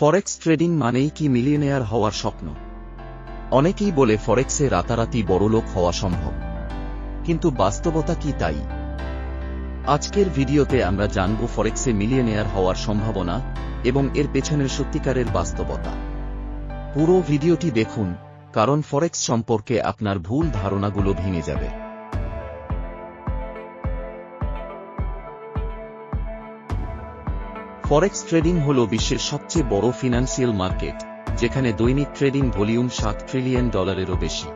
Forex trading মানেই কি millionaire হওয়ার স্বপ্ন? অনেকেই বলে ফরেক্সে রাতারাতি বড়লোক হওয়া সম্ভব। কিন্তু বাস্তবতা কি তাই? আজকের ভিডিওতে আমরা জানব ফরেক্সে মিলিয়নেয়ার হওয়ার সম্ভাবনা এবং এর পেছনের সত্যিকারের বাস্তবতা। পুরো ভিডিওটি দেখুন, কারণ ফরেক্স সম্পর্কে আপনার ভুল ধারণাগুলো ভেঙে যাবে। ফরেক্স ট্রেডিং হল বিশ্বের সবচেয়ে বড় ফিনান্সিয়াল মার্কেট যেখানে দৈনিক ট্রেডিং ভলিউম সাত ট্রিলিয়ন ডলারেরও বেশি।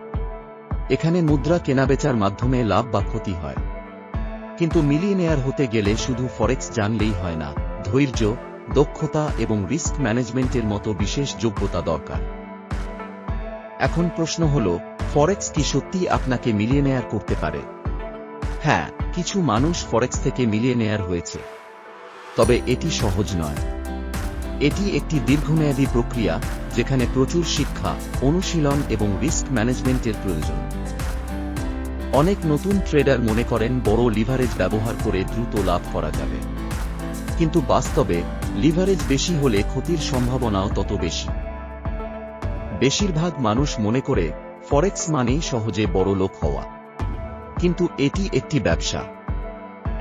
এখানে মুদ্রা কেনাবেচার মাধ্যমে লাভ বা ক্ষতি হয়। কিন্তু মিলিয়নেয়ার হতে গেলে শুধু ফরেক্স জানলেই হয় না, ধৈর্য, দক্ষতা এবং রিস্ক ম্যানেজমেন্টের মতো বিশেষ যোগ্যতা দরকার। এখন প্রশ্ন হল ফরেক্স কি সত্যি আপনাকে মিলিয়নেয়ার করতে পারে? হ্যাঁ কিছু মানুষ ফরেক্স থেকে মিলিয়নেয়ার হয়েছে। তবে এটি সহজ নয়। এটি একটি দীর্ঘমেয়াদী প্রক্রিয়া, যেখানে প্রচুর শিক্ষা, অনুশীলন এবং রিস্ক ম্যানেজমেন্টের প্রয়োজন। অনেক নতুন ট্রেডার মনে করেন বড় লিভারেজ ব্যবহার করে দ্রুত লাভ করা যাবে। কিন্তু বাস্তবে লিভারেজ বেশি হলে ক্ষতির সম্ভাবনাও তত বেশি। বেশিরভাগ মানুষ মনে করে ফরেক্স মানেই সহজে বড় লোক হওয়া। কিন্তু এটি একটি ব্যবসা।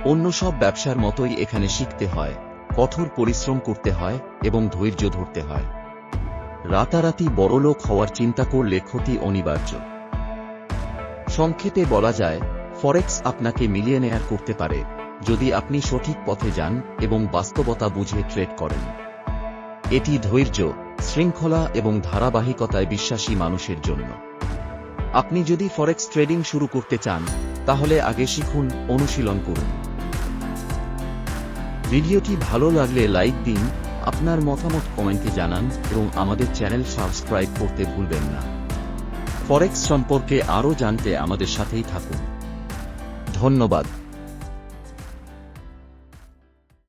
অন্য সব ব্যবসার মতোই এখানে শিখতে হয়, কঠোর পরিশ্রম করতে হয় এবং ধৈর্য ধরতে হয়। রাতারাতি বড়লোক হওয়ার চিন্তা করলে ক্ষতি অনিবার্য। সংক্ষেপে বলা যায় ফরেক্স আপনাকে মিলিয়নেয়ার করতে পারে, যদি আপনি সঠিক পথে যান এবং বাস্তবতা বুঝে ট্রেড করেন। এটি ধৈর্য, শৃঙ্খলা এবং ধারাবাহিকতায় বিশ্বাসী মানুষের জন্য। আপনি যদি ফরেক্স ট্রেডিং শুরু করতে চান, তাহলে আগে শিখুন, অনুশীলন করুন। ভিডিওটি ভালো লাগলে লাইক দিন, আপনার মতামত কমেন্টে জানান এবং আমাদের চ্যানেল সাবস্ক্রাইব করতে ভুলবেন না। ফরেক্স সম্পর্কে আরও জানতে আমাদের সাথেই থাকুন। ধন্যবাদ।